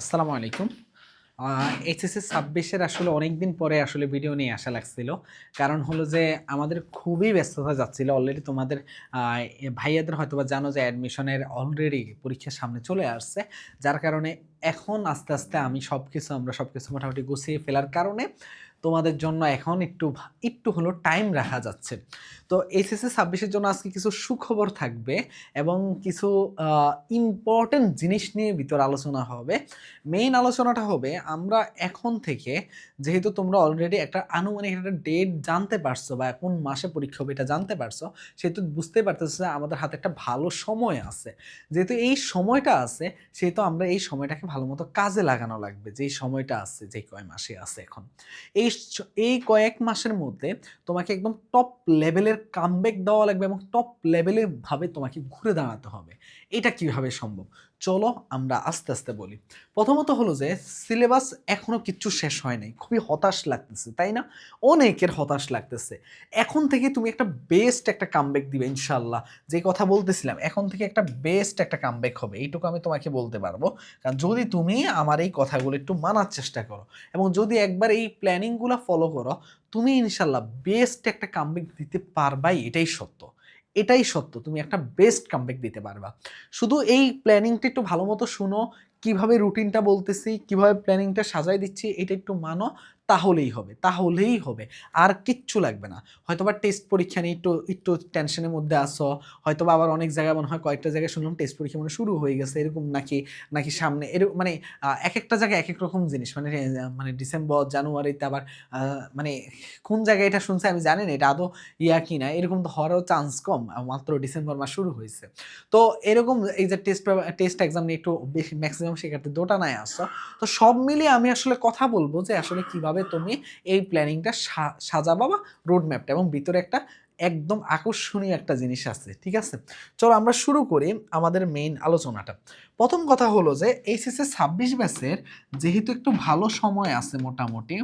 আসসালামু আলাইকুম। এইচএসসি ছাব্বিশের আসলে অনেক দিন পরে আসলে ভিডিও নিয়ে আসা লাগছিল। কারণ হলো যে আমাদের খুবই ব্যস্ততা যাচ্ছিল। অলরেডি তোমাদের ভাইয়াদের হয়তো বা জানো যে অ্যাডমিশনের অলরেডি পরীক্ষার সামনে চলে আসছে। যার কারণে এখন আস্তে আস্তে আমি সব কিছু আমরা সব কিছু মোটামুটি গুছিয়ে ফেলার কারণে তোমাদের জন্য এখন একটু একটু হলো টাইম রাখা যাচ্ছে। তো এইচএসসি ছাব্বিশের জন্য আজকে কিছু সুখবর থাকবে এবং কিছু ইম্পর্টেন্ট জিনিস নিয়ে ভিতর আলোচনা হবে। মেইন আলোচনাটা হবে, আমরা এখন থেকে যেহেতু তোমরা অলরেডি একটা আনুমানিক একটা ডেট জানতে পারছ বা কোন মাসে পরীক্ষা হবে এটা জানতে পারছ, সেহেতু বুঝতে পারতেছো যে আমাদের হাতে একটা ভালো সময় আছে। যেহেতু এই সময়টা আছে, সেহেতু আমরা এই সময়টাকে ভালো মতো কাজে লাগানো লাগবে যেই সময়টা আছে, যে কয় মাসে আছে এখন। এই এই কয়েক মাসের মধ্যে তোমাকে একদম টপ লেভেলের কামব্যাক দেওয়া লাগবে এবং টপ লেভেলের ভাবে তোমাকে ঘুরে দাঁড়াতে হবে। এটা কীভাবে সম্ভব? চলো আমরা আস্তে আস্তে বলি। প্রথমত হলো যে সিলেবাস এখনও কিচ্ছু শেষ হয় নাই। খুবই হতাশ লাগতেছে, তাই না? অনেকের হতাশ লাগতেছে। এখন থেকে তুমি একটা বেস্ট একটা কামব্যাক দিবে ইনশাল্লাহ যে কথা বলতেছিলাম, এখন থেকে একটা বেস্ট একটা কামব্যাক হবে। এইটুকু আমি তোমাকে বলতে পারব। কারণ যদি তুমি আমার এই কথাগুলো একটু মানার চেষ্টা করো এবং যদি একবার এই প্ল্যানিংগুলো ফলো করো, তুমি ইনশাল্লাহ বেস্ট একটা কামব্যাক দিতে পারবাই, এটাই সত্য। এটাই সত্য, তুমি একটা বেস্ট কামব্যাক দিতে পারবা। শুধু এই প্ল্যানিংটা একটু ভালো মতো শুনো, কীভাবে রুটিনটা বলতেছি, কীভাবে প্ল্যানিংটা সাজায় দিচ্ছি, এটা একটু মানো তাহলেই হবে তাহলেই হবে। আর কিচ্ছু লাগবে না। হয়তোবা টেস্ট পরীক্ষা নিয়ে একটু একটু টেনশনের মধ্যে আসো হয়তোবা আবার অনেক জায়গায় মনে হয় কয়েকটা জায়গায় শুনলাম টেস্ট পরীক্ষা মানে শুরু হয়ে গেছে, এরকম নাকি নাকি সামনে, এরকম মানে এক একটা জায়গায় এক এক রকম জিনিস। মানে মানে ডিসেম্বর জানুয়ারিতে আবার মানে কোন জায়গায় এটা শুনছে আমি জানি না, এটা আদৌ ইয়া কি না এরকম তো হওয়ারও চান্স কম মাত্র ডিসেম্বর মাস শুরু হয়েছে। তো এরকম এই যে টেস্ট টেস্ট এক্সাম নিয়ে একটু বেশি ম্যাক্সিমাম শিক্ষার্থী দোটানায় আসছো তো সব মিলিয়ে আমি আসলে কথা বলব যে আসলে কীভাবে তুমি এই প্ল্যানিংটা সাজাবা বা রোডম্যাপটা এবং ভিতরে একটা একদম আকর্ষণীয় একটা জিনিস আছে, ঠিক আছে? চলো আমরা শুরু করি আমাদের মেইন আলোচনাটা। প্রথম কথা হলো যে, এইচএসএ ছাব্বিশ ব্যাচের যেহেতু একটু ভালো সময় আছে মোটামুটি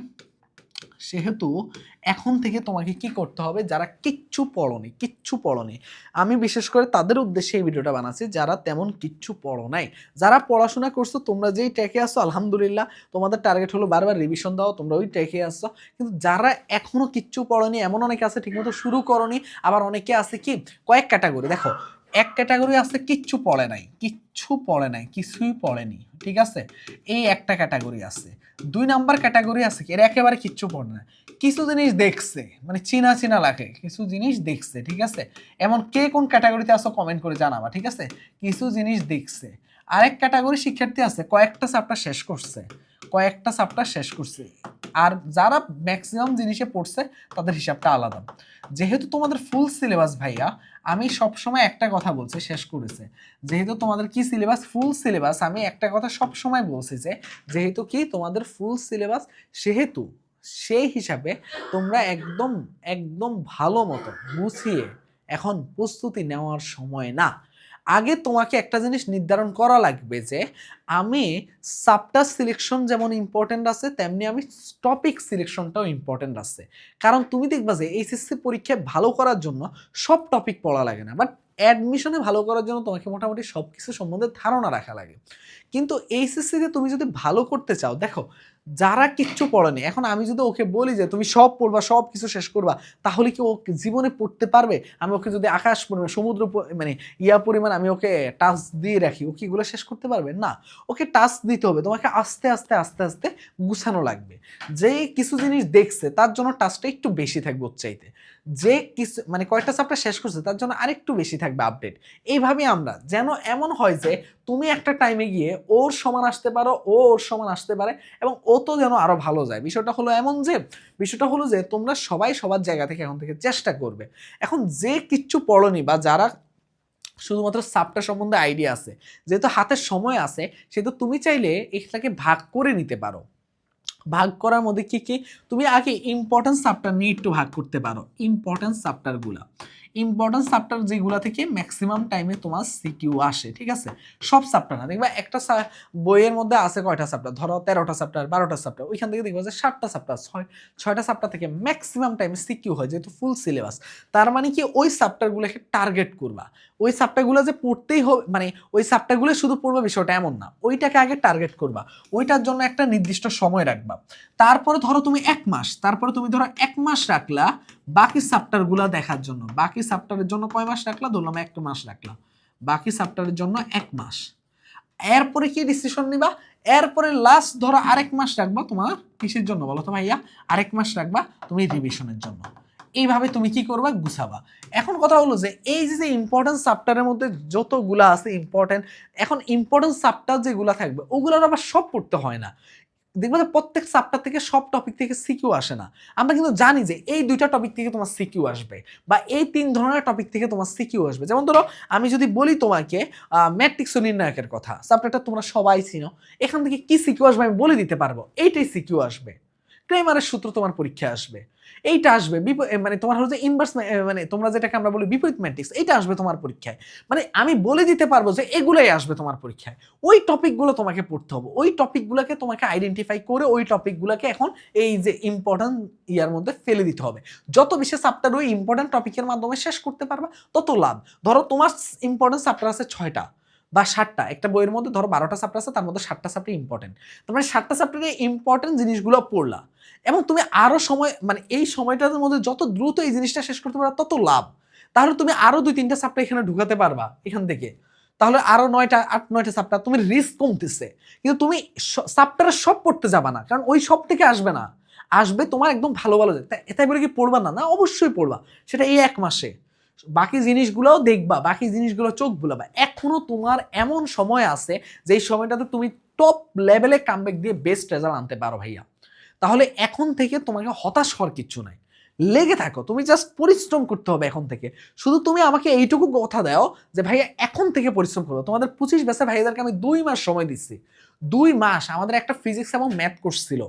সেহেতু এখন থেকে তোমাকে কি করতে হবে, যারা কিচ্ছু পড়নি কিচ্ছু পড়নি, আমি বিশেষ করে তাদের উদ্দেশ্যে এই ভিডিওটা বানাচ্ছি, যারা তেমন কিচ্ছু পড়ো নাই। যারা পড়াশোনা করছ, তোমরা যেই ট্র্যাকে আসছো আলহামদুলিল্লাহ, তোমাদের টার্গেট হলো বারবার রিভিশন দাও, তোমরা ওই ট্র্যাকে আসছো কিন্তু যারা এখনও কিচ্ছু পড়নি, এমন অনেকে আছে ঠিকমতো শুরু করনি, আবার অনেকে আছে কি, কয়েক ক্যাটাগরি দেখো এক ক্যাটাগরি আছে, কিচ্ছু পড়ে নাই, কিচ্ছু পড়ে নাই, কিছুই পড়েনি, ঠিক আছে? এই একটা ক্যাটাগরি আছে। দুই নাম্বার ক্যাটাগরি আছে এরা একেবারে কিচ্ছু পড়ে না। কিছু জিনিস দেখছে মানে চিনা চিনা লাগে, কিছু জিনিস দেখছে, ঠিক আছে? এমন কে কোন ক্যাটাগরিতে আসো কমেন্ট করে জানাবা, ঠিক আছে? কিছু জিনিস দেখছে। আরেক ক্যাটাগরি শিক্ষার্থী আছে, কয়েকটা চ্যাপ্টার শেষ করছে। কয়েকটা চ্যাপ্টার শেষ করছে। আর যারা ম্যাক্সিমাম জিনিসে পড়ছে, তাদের হিসাবটা আলাদা। যেহেতু তোমাদের ফুল সিলেবাস ভাইয়া, আমি সবসময় একটা কথা বলছি, শেষ করেছে। যেহেতু তোমাদের কি সিলেবাস ফুল সিলেবাস আমি একটা কথা সব সময় বলছি যে, যেহেতু কি তোমাদের ফুল সিলেবাস সেহেতু সেই হিসাবে তোমরা একদম একদম ভালো মতো গুছিয়ে এখন প্রস্তুতি নেওয়ার সময় না। আগে তোমাকে একটা জিনিস নির্ধারণ করা লাগবে যে আমি সাবটার সিলেকশন যেমন ইম্পর্টেন্ট আছে, তেমনি আমি টপিক সিলেকশনটাও ইম্পর্টেন্ট আছে। কারণ তুমি দেখবা যে এইচএসসি পরীক্ষায় ভালো করার জন্য সব টপিক পড়া লাগে না। বাট অ্যাডমিশনে ভালো করার জন্য তোমাকে মোটামুটি সব কিছু সম্বন্ধে ধারণা রাখা লাগে। কিন্তু এইচএসসিতে তুমি যদি ভালো করতে চাও, দেখো যারা কিচ্ছু পড়েনি, এখন আমি যদি ওকে বলি যে তুমি সব পড়বা, সব কিছু শেষ করবা, তাহলে কি ও জীবনে পড়তে পারবে? আমি ওকে যদি আকাশ পরিমাণ, সমুদ্র মানে ইয়া পরিমাণ আমি ওকে টাচ দিয়ে রাখি, ও কি এগুলো শেষ করতে পারবে? না, ওকে টাচ দিতে হবে, তোমাকে আস্তে আস্তে আস্তে আস্তে গুছানো লাগবে। যে কিছু জিনিস দেখছে, তার জন্য টাচটা একটু বেশি থাকবে ওর চাইতে। যে কিছু মানে কয়েকটা চাপটা শেষ করছে, তার জন্য আরেকটু বেশি থাকবে আপডেট এইভাবে আমরা, যেন এমন হয় যে তুমি একটা টাইমে গিয়ে ওর সমান আসতে পারো, ও ওর সমান আসতে পারে এবং ও তো যেন আরও ভালো যায়। বিষয়টা হলো এমন যে, বিষয়টা হলো যে, তোমরা সবাই সবার জায়গা থেকে এখন থেকে চেষ্টা করবে। এখন যে কিচ্ছু পড়নি বা যারা শুধুমাত্র সাবটা সম্বন্ধে আইডিয়া আছে, যেহেতু হাতের সময় আছে, সেহেতু তুমি চাইলে এটাকে ভাগ করে নিতে পারো। ভাগ করার মধ্যে কি কি? তুমি আগে ইম্পর্টেন্ট সাবটার নিয়ে একটু ভাগ করতে পারো। ইম্পর্টেন্ট সাবটারগুলা ইম্পর্টেন্ট সাবটার যেগুলো থেকে ম্যাক্সিমাম টাইমে তোমার সিকিউ আসে, ঠিক আছে? সব সাবটা না, দেখবা একটা বইয়ের মধ্যে আছে কয়টা সাবটা ধরো তেরোটা সাবটার বারোটা সাবটা ওইখান থেকে দেখবা যে সাতটা সাবটা ছয়, ছয়টা সাবটা থেকে ম্যাক্সিমাম টাইমে সিকিউ হয়, যেহেতু ফুল সিলেবাস তার মানে কি ওই সাবটারগুলোকে টার্গেট করবা। ওই সাবটাগুলো যে পড়তেই হবে মানে ওই সাবটাগুলো শুধু পড়বে বিষয়টা এমন না, ওইটাকে আগে টার্গেট করবা। ওইটার জন্য একটা নির্দিষ্ট সময় রাখবা। তারপরে ধরো তুমি এক মাস, তারপরে তুমি ধরো এক মাস রাখলা বাকি সাবটারগুলো দেখার জন্য। বাকি সাবটারের জন্য কয় মাস রাখলা? ধরলাম এক মাস রাখলাম বাকি সাবটারের জন্য এক মাস। এরপরে কি ডিসিশন নিবা? এরপরে লাস্ট ধরো আরেক মাস রাখবা তোমার কিসের জন্য বলো তো ভাইয়া? আরেক মাস রাখবা তুমি রিভিশনের জন্য। এইভাবে তুমি কি করবা? গুছাবা। এখন কথা হলো যে এই যে ইম্পর্টেন্ট সাবটারের মধ্যে যতগুলা আছে ইম্পর্টেন্ট এখন ইম্পর্টেন্ট সাবটার যেগুলা থাকবে, ওগুলোর আবার সব পড়তে হয় না। দেখবে যে প্রত্যেক সাবটার থেকে সব টপিক থেকে সিকিউ আসে না। আমরা কিন্তু জানি যে এই দুইটা টপিক থেকে তোমার সিকিউ আসবে বা এই তিন ধরনের টপিক থেকে তোমার সিকিউ আসবে। যেমন ধরো, আমি যদি বলি তোমাকে ম্যাট্রিক্স নির্ণায়কের কথা সাবজেক্টটা তোমরা সবাই চিনো, এখান থেকে কি সিকিউ আসবে আমি বলে দিতে পারব, এইটাই সিকিউ আসবে। ক্রেমারের সূত্র তোমার পরীক্ষায় আসবে। এইটা আসবে মানে তোমার হচ্ছে ইনভার্স মানে তোমরা যেটাকে আমরা বলি বিপরীত ম্যাট্রিক্স এইটা আসবে তোমার পরীক্ষায়। মানে আমি বলে দিতে পারব যে এগুলোই আসবে তোমার পরীক্ষায়। ওই টপিকগুলো তোমাকে পড়তে হবে। ওই টপিকগুলোকে তোমাকে আইডেন্টিফাই করে ওই টপিকগুলোকে এখন এই যে ইম্পর্টেন্ট ইয়ার মধ্যে ফেলে দিতে হবে। যত বেশি চাপ্টার ওই ইম্পর্টেন্ট টপিকের মাধ্যমে শেষ করতে পারবা, তত লাভ। ধরো তোমার ইম্পর্টেন্ট চাপ্টার আছে ছয়টা। বা সাতটা, একটা বইয়ের মধ্যে ধরো বারোটা চাপ্টার আছে, তার মধ্যে সাতটা চাপ্টার ইম্পর্টেন্ট তার মানে সাতটা চাপ্টারে ইম্পর্টেন্ট জিনিসগুলো পড়লা এবং তুমি আরও সময় মানে এই সময়টার মধ্যে যত দ্রুত এই জিনিসটা শেষ করতে পারো তত লাভ। তাহলে তুমি আরও দুই তিনটা চাপ্টার এখানে ঢুকাতে পারবা এখান থেকে। তাহলে আরও নয়টা, আট, নয়টা চাপ্টার তুমি রিস্ক কমতেছে। কিন্তু তুমি চাপ্টারে সব পড়তে যাবা না, কারণ ওই সব থেকে আসবে না। আসবে তোমার একদম ভালো ভালো তাই বলে কি পড়বা না? না, অবশ্যই পড়বা। সেটা এই এক মাসে। বাকি জিনিসগুলোও দেখবা, বাকি জিনিসগুলো চোখ বুলাবা। এখনও তোমার এমন সময় আছে যেই সময়টাতে তুমি টপ লেভেলে কামব্যাক দিয়ে বেস্ট রেজাল্ট আনতে পারো ভাইয়া। তাহলে এখন থেকে তোমাকে হতাশ হওয়ার কিচ্ছু নাই। লেগে থাকো, তুমি জাস্ট পরিশ্রম করতে হবে এখন থেকে। শুধু তুমি আমাকে এইটুকু কথা দাও যে ভাইয়া এখন থেকে পরিশ্রম করো। তোমাদের পঁচিশ বেসে ভাইয়াদেরকে আমি দুই মাস সময় দিচ্ছি। দুই মাস আমাদের একটা ফিজিক্স এবং ম্যাথ কোর্স ছিল।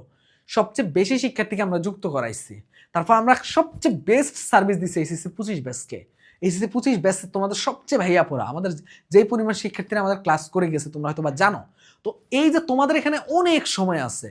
সবচেয়ে বেশি শিক্ষার্থীকে আমরা যুক্ত করাইছি। তারপর আমরা সবচেয়ে বেস্ট সার্ভিস দিচ্ছি এসিসি পঁচিশ ব্যাচকে এসিসি পঁচিশ ব্যাচ তোমাদের সবচেয়ে ভাইয়া পড়া। আমাদের যেই পরিমাণ শিক্ষার্থীরা আমাদের ক্লাস করে গেছে, তোমরা হয়তো বা জানো। তো এই যে তোমাদের এখানে অনেক সময় আছে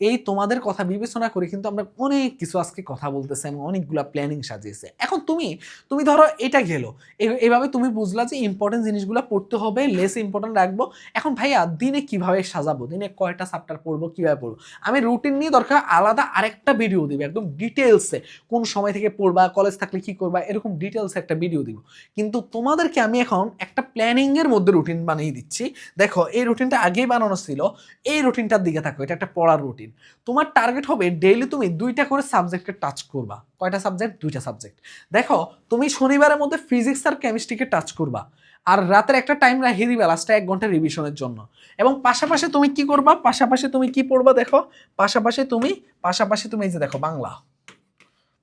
এই তোমাদের কথা বিবেচনা করে কিন্তু আমরা অনেক কিছু আজকে কথা বলতেছে, এবং অনেকগুলা প্ল্যানিং সাজিয়েছে। এখন তুমি তুমি ধরো এটা গেলো এ- এভাবে তুমি বুঝলা যে ইম্পর্টেন্ট জিনিসগুলো পড়তে হবে লেস ইম্পর্টেন্ট রাখব। এখন ভাইয়া, দিনে কীভাবে সাজাবো? দিনে কয়টা চ্যাপ্টার পড়ব, কীভাবে পড়ব? আমি রুটিন নিয়ে দরকার আলাদা আরেকটা ভিডিও দিবে, একদম ডিটেলসে কোন সময় থেকে পড়বা কলেজ থাকলে কি করবা, এরকম ডিটেলসে একটা ভিডিও দিব। কিন্তু তোমাদেরকে আমি এখন একটা প্ল্যানিংয়ের মধ্যে রুটিন বানিয়ে দিচ্ছি। দেখো, এই রুটিনটা আগেই বানানো ছিল, এই রুটিনটার দিকে থাকো, এটা একটা পড়ার রুটিন তোমার টার্গেট হবে ডেইলি তুমি দুইটা করে সাবজেক্টকে টাচ করবা। কয়টা সাবজেক্ট দুইটা সাবজেক্ট দেখো, তুমি শনিবারের মধ্যে ফিজিক্স আর কেমিস্ট্রিকে টাচ করবা। আর রাতের একটা টাইম রাখিয়ে দিবা লাস্টে এক ঘণ্টা রিভিশনের জন্য। এবং পাশাপাশি তুমি কি করবা? পাশাপাশি তুমি কি পড়বা দেখো? পাশাপাশি তুমি পাশাপাশি তুমি এই যে দেখো, বাংলা।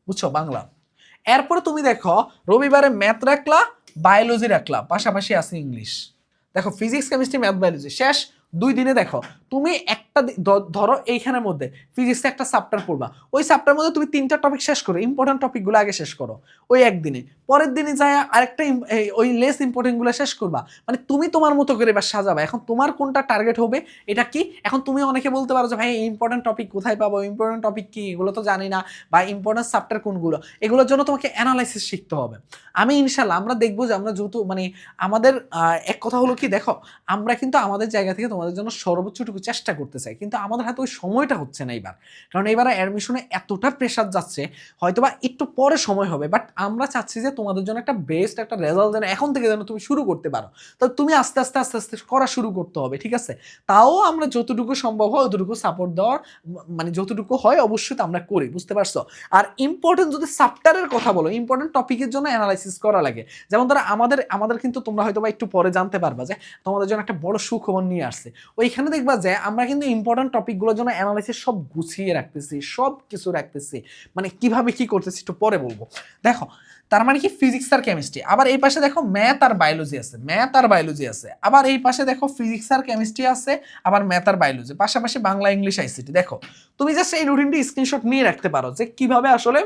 বুঝছ? বাংলা। এরপরে তুমি দেখো, রবিবারে ম্যাথ রাখলা বায়োলজি রাখলা, পাশাপাশি আছে ইংলিশ দেখো ফিজিক্স কেমিস্ট্রি ম্যাথ বায়োলজি শেষ। দুই দিনে দেখো তুমি একটা ধরো এইখানের মধ্যে ফিজিক্সে একটা চ্যাপ্টার পড়বা। ওই চ্যাপ্টার মধ্যে তুমি তিনটা টপিক শেষ করো ইম্পর্টেন্ট টপিকগুলো আগে শেষ করো, ওই একদিনে। পরের দিনে যায় আরেকটা ওই লেস ইম্পর্টেন্টগুলো শেষ করবা। মানে তুমি তোমার মতো করে এবার সাজাবা। এখন তোমার কোনটা টার্গেট হবে, এটা কি? এখন তুমি অনেকে বলতে পারো যে, ভাই ইম্পর্টেন্ট টপিক কোথায় পাবো? ইম্পর্টেন্ট টপিক কি? এগুলো তো জানি না। বা ইম্পর্টেন্ট চ্যাপ্টার কোনগুলো? এগুলোর জন্য তোমাকে অ্যানালাইসিস শিখতে হবে। আমি ইনশাল্লাহ আমরা দেখব যে আমরা যেহেতু মানে আমাদের এক কথা হলো কি, দেখো, আমরা কিন্তু আমাদের জায়গা থেকে তোমাদের জন্য সর্বোচ্চটুকু চেষ্টা করতে চাই, কিন্তু আমাদের হাতে ওই সময়টা হচ্ছে না এবার। কারণ এবার অ্যাডমিশনে এতটা প্রেশার যাচ্ছে, হয়তোবা একটু পরে সময় হবে বাট আমরা চাচ্ছি যে তোমাদের জন্য একটা বেস্ট একটা রেজাল্ট যেন এখন থেকে যেন তুমি শুরু করতে পারো। তো তুমি আস্তে আস্তে আস্তে আস্তে করা শুরু করতে হবে, ঠিক আছে? তাও আমরা যতটুকু সম্ভব হয় অতটুকু সাপোর্ট দেওয়ার মানে যতটুকু হয় অবশ্যই তো আমরা করি, বুঝতে পারছ? আর ইম্পর্টেন্ট যদি সাপ্টারের কথা বলো ইম্পর্টেন্ট টপিকের জন্য অ্যানালাইসিস করা লাগে। যেমন ধরো আমাদের আমাদের কিন্তু তোমরা হয়তো বা একটু পরে জানতে পারবা যে তোমাদের জন্য একটা বড় সুখবর নিয়ে আসছে। ওইখানে দেখবা যে আমরা কিন্তু ইম্পর্টেন্ট টপিকগুলোর জন্য অ্যানালাইসিস সব গুছিয়ে রাখতেছি, সব কিছু রাখতেছি। মানে কীভাবে কি করতেছি একটু পরে বলব। দেখো, তার মানে কি? ফিজিক্স আর কেমিস্ট্রি আবার এই পাশে দেখো ম্যাথ আর বায়োলজি আছে। ম্যাথ আর বায়োলজি আছে। আবার এই পাশে দেখো ফিজিক্স আর কেমিস্ট্রি আছে, আবার ম্যাথ আর বায়োলজি পাশাপাশি বাংলা ইংলিশ আইসিটি দেখো, তুমি জাস্ট এই রুটিনটি স্ক্রিনশট নিয়ে রাখতে পারো যে কীভাবে আসলে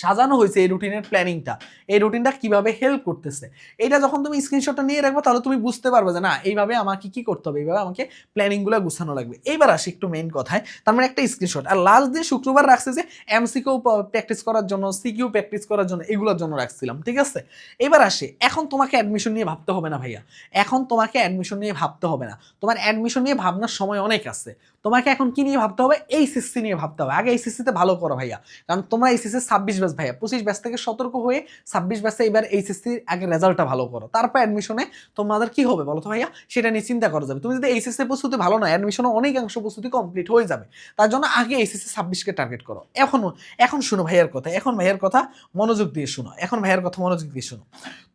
সাজানো হয়েছে এই রুটিনের প্ল্যানিংটা। এই রুটিনটা কীভাবে হেল্প করতেছে? এটা যখন তুমি স্ক্রিনশটটা নিয়ে রাখবে, তাহলে তুমি বুঝতে পারবে যে না, এইভাবে আমাকে কি করতে হবে, এইভাবে আমাকে প্ল্যানিংগুলো গুছানো লাগবে। এইবার আসি একটু মেইন কথায়। তার মানে একটা স্ক্রিনশট আর লাস্ট দিন শুক্রবার রাখছে যে এমসিকিউ প্র্যাকটিস করার জন্য সিকিউ প্র্যাকটিস করার জন্য, এগুলোর জন্য রাখছিলাম, ঠিক আছে? এবার আসে, এখন তোমাকে অ্যাডমিশন নিয়ে ভাবতে হবে না ভাইয়া। এখন তোমাকে অ্যাডমিশন নিয়ে ভাবতে হবে না। তোমার অ্যাডমিশন নিয়ে ভাবনার সময় অনেক আছে। তোমাকে এখন কি নিয়ে ভাবতে হবে? এই সিসি নিয়ে ভাবতে হবে। আগে এই সিসিতে ভালো করো ভাইয়া। কারণ তোমরা এইচএসসি ছাব্বিশ ব্যাচ ভাইয়া, পঁচিশ ব্যাচ থেকে সতর্ক হয়ে ছাব্বিশ ব্যাচে এবার এইচএসসির আগে রেজাল্টটা ভালো করো। তারপর অ্যাডমিশনে তোমাদের কি হবে বলো তো ভাইয়া? সেটা নিয়ে চিন্তা করা যাবে। তুমি যদি এইচএসসি প্রস্তুতি ভালো না অ্যাডমিশনে অনেকাংশ প্রস্তুতি কমপ্লিট হয়ে যাবে। তার জন্য আগে এইচএসসি ছাব্বিশকে টার্গেট করো। এখনও এখন শুনো ভাইয়ার কথা, এখন ভাইয়ার কথা মনোযোগ দিয়ে শুনো। এখন ভাইয়ার কথা মনোযোগ দিয়ে শুনো।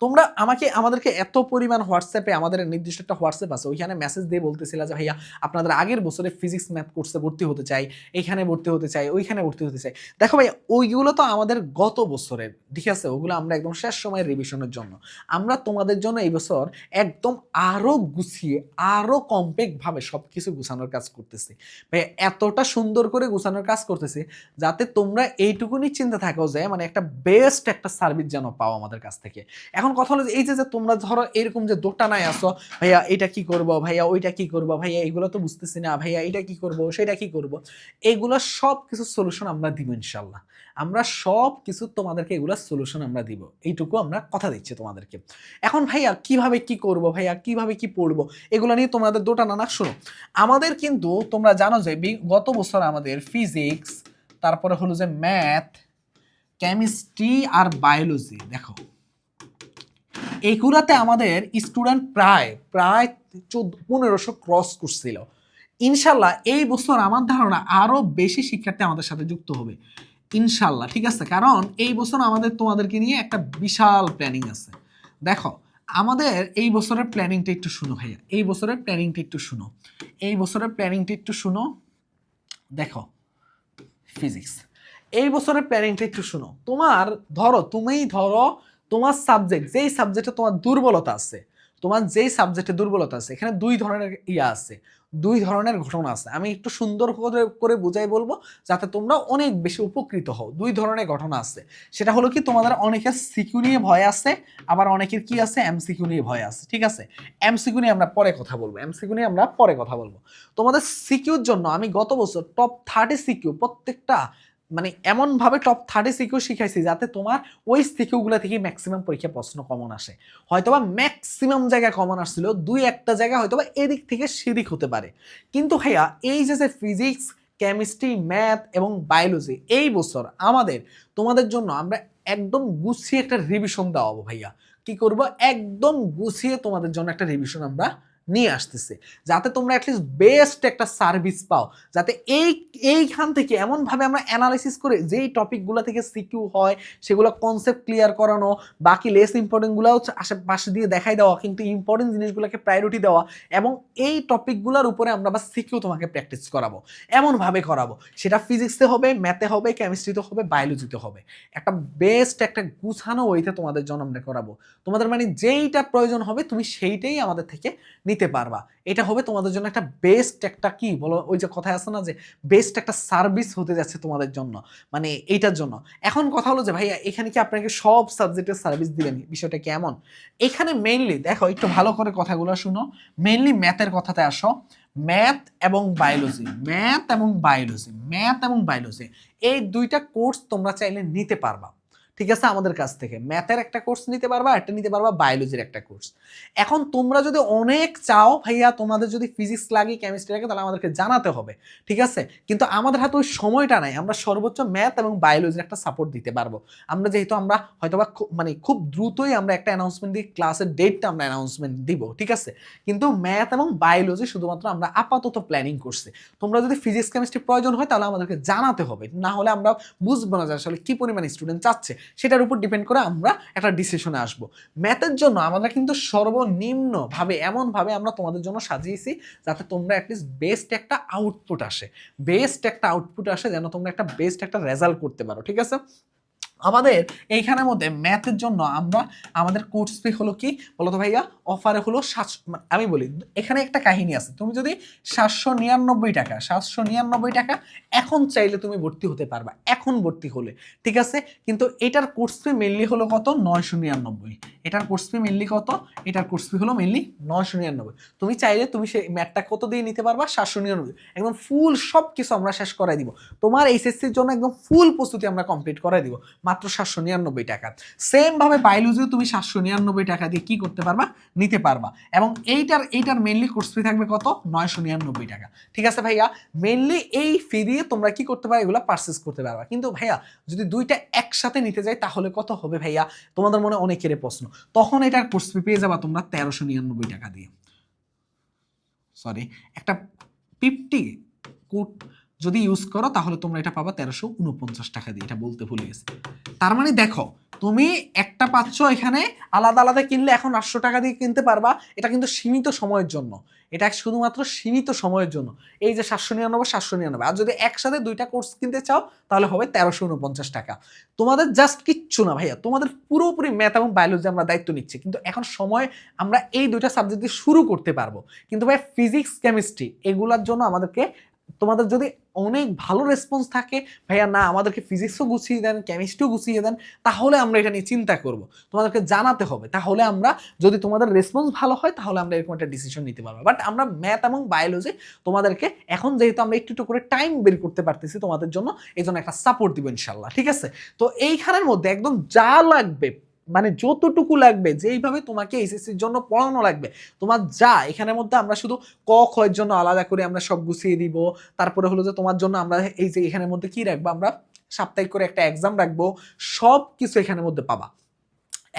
তোমরা আমাকে, আমাদেরকে এত পরিমাণ হোয়াটসঅ্যাপে আমাদের নির্দিষ্ট একটা হোয়াটসঅ্যাপ আছে, ওইখানে মেসেজ দিয়ে বলতেছিল যে ভাইয়া, আপনাদের আগের বছরে ফিজিক্স ম্যাথ কোর্সে ভর্তি হতে চাই এইখানে ভর্তি হতে চাই, ওইখানে ভর্তি হতে চাই। দেখো ভাই ওইগুলো তো আমাদের গত বছরের ঠিক আছে? ওগুলো আমরা একদম শেষ সময়ের রিভিশনের জন্য। আমরা তোমাদের জন্য এই বছর একদম আরও গুছিয়ে আরও কম্প্যাক্টভাবে সব কিছু গুছানোর কাজ করতেছি। ভাই, এতটা সুন্দর করে গুছানোর কাজ করতেছি যাতে তোমরা এইটুকুনি চিন্তা থাকো যে মানে একটা বেস্ট একটা সার্ভিস যেন পাও আমাদের কাছ থেকে। এখন কথা হলো এই যে যে তোমরা ধরো এরকম যে দোটানায় আসো ভাইয়া, এটা কি করব? ভাইয়া, ওইটা কি করব? ভাইয়া, এগুলো তো বুঝতেছি না। ভাইয়া, এটা কি করব? সেটা কি করব? এইগুলো সব কিছু সলিউশন আমরা দিব ইনশাল্লাহ আমরা সব কিছু তোমাদেরকে এগুলো সলিউশন আমরা দিব। এইটুকু আমরা কথা দিচ্ছি তোমাদেরকে। এখন ভাইয়া, কীভাবে কি করব ভাইয়া? কীভাবে কি পড়ব? এগুলো নিয়ে তোমাদের দোটা নানা, শোনো। আমাদের কিন্তু তোমরা জানো যে গত বছর আমাদের ফিজিক্স তারপরে হলো যে ম্যাথ কেমিস্ট্রি আর বায়োলজি দেখো। এইগুলাতে আমাদের স্টুডেন্ট প্রায় প্রায় চোদ্দ, পনেরোশো ক্রস করছিল ইনশাল্লাহ এই বছর আমার ধারণা আরও বেশি শিক্ষার্থী আমাদের সাথে যুক্ত হবে। ইনশাল্লাহ ঠিক আছে? কারণ এই বছর আমাদের তোমাদেরকে নিয়ে একটা বিশাল প্ল্যানিং আছে। দেখো, আমাদের এই বছরের প্ল্যানিংটা একটু শুনো ভাইয়া। এই বছরের প্ল্যানিংটা একটু শুনো। এই বছরের প্ল্যানিংটা একটু শুনো। দেখো ফিজিক্স এই বছরের প্ল্যানিংটা একটু শুনো। তোমার, ধরো, তুমিই ধরো তোমার সাবজেক্ট যেই সাবজেক্টে তোমার দুর্বলতা আছে তোমার যেই সাবজেক্টে দুর্বলতা আছে, এখানে দুই ধরনের ইয়া আছে, দুই ধরনের ঘটনা আছে। আমি একটু সুন্দর করে করে বুঝাই বলব যাতে তোমরা অনেক বেশি উপকৃত হও। দুই ধরনের ঘটনা আছে। সেটা হলো কি, তোমাদের অনেকের সিকিউ নিয়ে ভয় আছে, আবার অনেকের কি আছে? এমসিকিউ নিয়ে ভয় আছে, ঠিক আছে? এমসিকিউ নিয়ে আমরা পরে কথা বলব। এমসিকিউ নিয়ে আমরা পরে কথা বলব। তোমাদের সিকিউর জন্য আমি গত বছর টপ থার্টি সিকিউ প্রত্যেকটা মানে এমনভাবে টপ থার্টি সিকিউ শিখাইছি যাতে তোমার ওই সিকিউগুলো থেকে ম্যাক্সিমাম পরীক্ষা প্রশ্ন কমন আসে। হয়তোবা ম্যাক্সিমাম জায়গায় কমন আসছিল, দুই একটা জায়গা হয়তোবা এদিক থেকে সেদিক হতে পারে। কিন্তু ভাইয়া, এই যে যে ফিজিক্স কেমিস্ট্রি ম্যাথ এবং বায়োলজি এই বছর আমাদের, তোমাদের জন্য আমরা একদম গুছিয়ে একটা রিভিশন দেওয়াবো ভাইয়া। কি করব? একদম গুছিয়ে তোমাদের জন্য একটা রিভিশন আমরা নিয়ে আসতেছে। যাতে তোমরা অ্যাটলিস্ট বেস্ট একটা সার্ভিস পাও। যাতে এই, এইখান থেকে এমনভাবে আমরা অ্যানালাইসিস করে যেই টপিকগুলো থেকে সিকিউ হয়, সেগুলো কনসেপ্ট ক্লিয়ার করানো, বাকি লেস ইম্পর্টেন্টগুলোও আশেপাশে দিয়ে দেখাই দেওয়া, কিন্তু ইম্পর্টেন্ট জিনিসগুলোকে প্রায়োরিটি দেওয়া এবং এই টপিকগুলোর উপরে আমরা বা সিকিউ তোমাকে প্র্যাকটিস করাবো। এমনভাবে করাবো। সেটা ফিজিক্সে হবে ম্যাথে হবে কেমিস্ট্রিতে হবে বায়োলজিতে হবে। একটা বেস্ট একটা গুছানো ওইতে তোমাদের জন্য আমরা করাবো। তোমাদের মানে যেইটা প্রয়োজন হবে, তুমি সেইটাই আমাদের থেকে নিতে পারবা। এটা হবে তোমাদের জন্য একটা বেস্ট একটা কি বলো? ওই যে কথায় আছে না যে বেস্ট একটা সার্ভিস হতে যাচ্ছে তোমাদের জন্য। মানে এইটার জন্য। এখন কথা হলো যে ভাইয়া, এখানে কি আপনাকে সব সাবজেক্টের সার্ভিস দিবেন বিষয়টা কেমন? এখানে মেইনলি দেখো, একটু ভালো করে কথাগুলো শুনো। মেইনলি ম্যাথের কথাতে আসো। ম্যাথ এবং বায়োলজি ম্যাথ এবং বায়োলজি ম্যাথ এবং বায়োলজি এই দুইটা কোর্স তোমরা চাইলে নিতে পারবা। ঠিক আছে আমাদের কাছ থেকে। ম্যাথের একটা কোর্স নিতে পারবা, একটা নিতে পারবা বায়োলজির একটা কোর্স এখন তোমরা যদি অনেক চাও ভাইয়া, তোমাদের যদি ফিজিক্স লাগে কেমিস্ট্রি লাগে, তাহলে আমাদেরকে জানাতে হবে, ঠিক আছে? কিন্তু আমাদের হাতে ওই সময়টা নাই, আমরা সর্বোচ্চ ম্যাথ এবং বায়োলজির একটা সাপোর্ট দিতে পারব। আমরা যেহেতু আমরা হয়তোবা মানে খুব দ্রুতই আমরা একটা অ্যানাউন্সমেন্ট দিই ক্লাসের ডেটটা আমরা অ্যানাউন্সমেন্ট দিব, ঠিক আছে? কিন্তু ম্যাথ এবং বায়োলজি শুধুমাত্র আমরা আপাতত প্ল্যানিং করছি। তোমরা যদি ফিজিক্স কেমিস্ট্রি প্রয়োজন হয়, তাহলে আমাদেরকে জানাতে হবে। না হলে আমরা বুঝব না যে আসলে কি পরিমাণ স্টুডেন্ট চাচ্ছে। সেটার উপর ডিপেন্ড করে আমরা একটা ডিসিশনে আসব। ম্যাথের জন্য আমরা কিন্তু সর্বনিম্নভাবে, এমনভাবে আমরা তোমাদের জন্য সাজিয়েছি যাতে তোমরা অ্যাটলিস্ট বেস্ট একটা আউটপুট আসে। বেস্ট একটা আউটপুট আসে যেন তোমরা একটা বেস্ট একটা রেজাল্ট করতে পারো, ঠিক আছে? আমাদের এইখানের মধ্যে ম্যাথের জন্য আমরা আমাদের কোর্স ফি হলো কি? বলতো ভাইয়া অফারে হলো সাতশো আমি বলি, এখানে একটা কাহিনী আছে। তুমি যদি সাতশো নিরানব্বই টাকা, সাতশো নিরানব্বই টাকা এখন চাইলে তুমি ভর্তি হতে পারবা, এখন ভর্তি হলে। ঠিক আছে? কিন্তু এটার কোর্স ফি মেনলি হলো কত? নয়শো নিরানব্বই। এটার কোর্স ফি মেনলি কত? এটার কোর্স ফি হলো মেনলি নয়শো নিরানব্বই। তুমি চাইলে তুমি সেই ম্যাথটা কত দিয়ে নিতে পারবা? সাতশো নিরানব্বই। একদম ফুল সব কিছু আমরা শেষ করাই দিব। তোমার এইচএসসির জন্য একদম ফুল প্রস্তুতি আমরা কমপ্লিট করাই দিব। মাত্র সাতশো নিরানব্বই টাকা। সেমভাবে বায়োলজিও তুমি সাতশো নিরানব্বই টাকা দিয়ে কী করতে পারবা? নিতে পারবা। এবং এইটার এইটার মেনলি কোর্স ফি থাকবে কত? নয়শো নিরানব্বই টাকা। ঠিক আছে ভাইয়া? মেনলি এই ফি দিয়ে তোমরা কি করতে পারো? এগুলো পারচেস করতে পারবা। কিন্তু ভাইয়া, যদি দুইটা একসাথে নিতে যাই, তাহলে কত হবে ভাইয়া? তোমাদের মনে অনেকের প্রশ্ন। তখন এটার কোর্স ফি পেয়ে যাবা তোমরা তেরোশো নিরানব্বই টাকা দিয়ে। সরি একটা ফিফটি কোট যদি ইউজ করো, তাহলে তোমরা এটা পাবা তেরোশো উনপঞ্চাশ টাকা দিয়ে। এটা বলতে ভুলে গেছি। তার মানে দেখো, তুমি একটা পাচ্ছ এখানে আলাদা আলাদা কিনলে এখন আটশো টাকা দিয়ে কিনতে পারবা। এটা কিন্তু সীমিত সময়ের জন্য। এটা শুধুমাত্র সীমিত সময়ের জন্য। এই যে সাতশো নিরানব্বই সাতশো নিরানব্বই। আর যদি একসাথে দুইটা কোর্স কিনতে চাও, তাহলে হবে তেরোশো উনপঞ্চাশ টাকা। তোমাদের জাস্ট কিচ্ছু না ভাইয়া। তোমাদের পুরোপুরি ম্যাথ এবং বায়োলজি আমরা দায়িত্ব নিচ্ছি। কিন্তু এখন সময় আমরা এই দুইটা সাবজেক্ট দিয়ে শুরু করতে পারব। কিন্তু ভাই ফিজিক্স কেমিস্ট্রি এগুলার জন্য আমাদেরকে তোমাদের যদি অনেক ভালো রেসপন্স থাকে, ভাইয়া, না, আমাদেরকে ফিজিক্সও গুছিয়ে দেন কেমিস্ট্রিও গুছিয়ে দেন, তাহলে আমরা এটা নিয়ে চিন্তা করব। তোমাদেরকে জানাতে হবে। তাহলে আমরা যদি তোমাদের রেসপন্স ভালো হয়, তাহলে আমরা এরকম একটা ডিসিশন নিতে পারব। বাট আমরা ম্যাথ এবং বায়োলজি তোমাদেরকে এখন যেহেতু আমরা একটু একটু করে টাইম বের করতে পারতেছি তোমাদের জন্য এই জন্য একটা সাপোর্ট দিব ইনশাল্লাহ। ঠিক আছে? তো এইখানের মধ্যে একদম যা লাগবে মানে যতটুকু লাগবে, যেইভাবে তোমাকে এসএসসির জন্য পড়ানো লাগবে, তোমার যা, এখানের মধ্যে আমরা শুধু ক খয়ের জন্য আলাদা করে আমরা সব গুছিয়ে দিব। তারপরে হলো যে তোমার জন্য আমরা এই যে এখানের মধ্যে কি রাখব, আমরা সাপ্তাহিক করে একটা এক্সাম রাখব সব কিছু এখানের মধ্যে পাবা।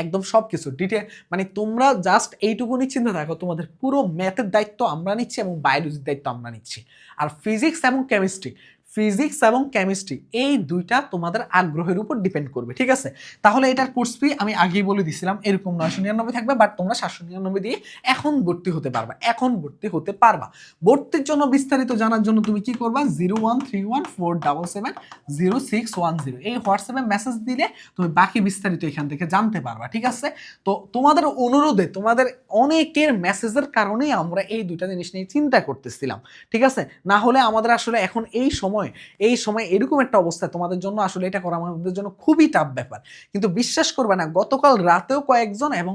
একদম সব কিছু ডিটেল মানে তোমরা জাস্ট এইটুকুনি চিন্তা থাকো, তোমাদের পুরো ম্যাথের দায়িত্ব আমরা নিচ্ছি এবং বায়োলজির দায়িত্ব আমরা নিচ্ছি। আর ফিজিক্স এবং কেমিস্ট্রি ফিজিক্স এবং কেমিস্ট্রি, এই দুইটা তোমাদের আগ্রহের উপর ডিপেন্ড করবে, ঠিক আছে? তাহলে এটার কোর্স ফি আমি আগেই বলে দিছিলাম, এরকম নয়শো নিরানব্বই থাকবে বাট তোমরা সাতশো নিরানব্বই দিয়ে এখন ভর্তি হতে পারবা, এখন ভর্তি হতে পারবা। ভর্তির জন্য বিস্তারিত জানার জন্য তুমি কি করবা? Zero one three one four double seven zero six one zero. এই হোয়াটসঅ্যাপে মেসেজ দিলে তুমি বাকি বিস্তারিত এখান থেকে জানতে পারবা, ঠিক আছে? তো তোমাদের অনুরোধে, তোমাদের অনেকের মেসেজের কারণেই আমরা এই দুইটা জিনিস নিয়ে চিন্তা করতেছিলাম, ঠিক আছে? না হলে আমাদের আসলে এখন এই সময় এই সময় এরকম একটা অবস্থা তোমাদের জন্য আসলে এটা করা আমাদের জন্য খুবই টাফ ব্যাপার। কিন্তু বিশ্বাস করবে না, গতকাল রাতেও কয়েকজন এবং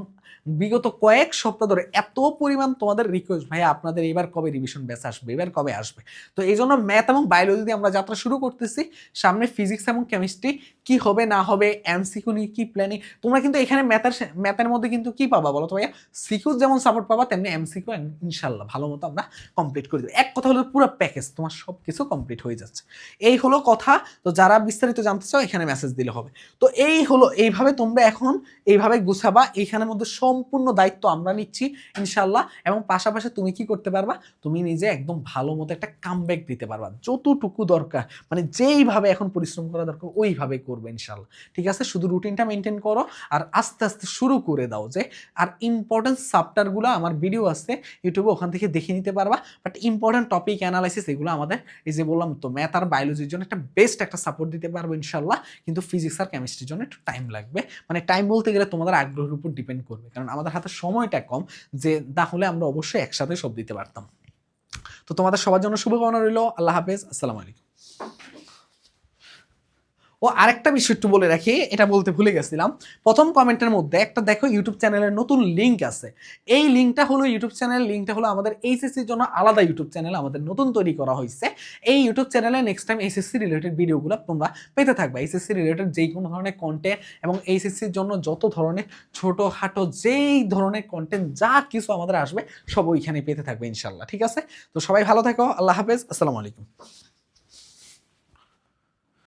বিগত কয়েক সপ্তাহ ধরে এত পরিমাণ তোমাদের রিকোয়েস্ট ভাইয়া, আপনাদের এবার কবে রিভিশন ব্যাচ আসবে, এবার কবে আসবে? তো এই জন্য ম্যাথ এবং বায়োলজি দিয়ে আমরা যাত্রা শুরু করতেছি। সামনে ফিজিক্স এবং কেমিস্ট্রি কি হবে, না হবে এমসিকিউ নিয়ে কি প্ল্যানিং তোমরা কিন্তু এখানে ম্যাথের ম্যাথের মধ্যে কিন্তু কি পাবা বলো তো ভাইয়া? সিকিউ যেমন সাপোর্ট পাবা, তেমনি এমসিকিউ ইনশাল্লাহ ভালো মতো আমরা কমপ্লিট করে দেবো। এক কথা হলো পুরো প্যাকেজ তোমার সব কিছু কমপ্লিট হয়ে যাচ্ছে। এই হলো কথা। তো যারা বিস্তারিত জানতে চাও, এখানে মেসেজ দিলে হবে। তো এই হলো, এইভাবে তোমরা এখন এইভাবে গুছাবা। এইখানের মধ্যে সম্পূর্ণ দায়িত্ব আমরা নিচ্ছি ইনশাল্লাহ এবং পাশাপাশি তুমি কি করতে পারবা? তুমি নিজে একদম ভালো মতো একটা কামব্যাক দিতে পারবা। যতটুকু দরকার মানে যেইভাবে এখন পরিশ্রম করা দরকার, ওইভাবে করবে ইনশাল্লাহ ঠিক আছে? শুধু রুটিনটা মেনটেন করো আর আস্তে আস্তে শুরু করে দাও যে, আর ইম্পর্টেন্ট সাপ্টারগুলো আমার ভিডিও আছে ইউটিউবে ওখান থেকে দেখে নিতে পারবা। বাট ইম্পর্টেন্ট টপিক অ্যানালাইসিস এগুলো আমাদের, এই যে বললাম তো ম্যাথ আর বায়োলজির জন্য একটা বেস্ট একটা সাপোর্ট দিতে পারব ইনশাল্লাহ কিন্তু ফিজিক্স আর কেমিস্ট্রির জন্য একটু টাইম লাগবে। মানে টাইম বলতে গেলে তোমাদের আগ্রহের উপর ডিপেন্ড করবে। কারণ আমাদের হাতে সময়টা কম, যে না হলে আমরা অবশ্যই একসাথে সব দিতে পারতাম। তো তোমাদের সবার জন্য শুভকামনা রইল। আল্লাহ হাফেজ। আসসালামু আলাইকুম। ও আরেকটা বিষয় একটু বলে রাখি, এটা বলতে ভুলে গেছিলাম। প্রথম কমেন্টের মধ্যে একটা দেখো ইউটিউব চ্যানেলের নতুন লিঙ্ক আছে। এই লিঙ্কটা হলো ইউটিউব চ্যানেল লিঙ্কটা হলো আমাদের এইচএসসির জন্য আলাদা ইউটিউব চ্যানেল আমাদের নতুন তৈরি করা হয়েছে। এই ইউটিউব চ্যানেলে নেক্সট টাইম এইচএসসি রিলেটেড ভিডিওগুলো তোমরা পেতে থাকবে। এইচএসসি রিলেটেড যেই কোনো ধরনের কন্টেন্ট এবং এইচএসসির জন্য যত ধরনের ছোটো খাটো যেই ধরনের কন্টেন্ট যা কিছু আমাদের আসবে সব ওইখানে পেতে থাকবে ইনশাল্লাহ ঠিক আছে? তো সবাই ভালো থাকো, আল্লাহ হাফেজ, আসসালামু আলাইকুম।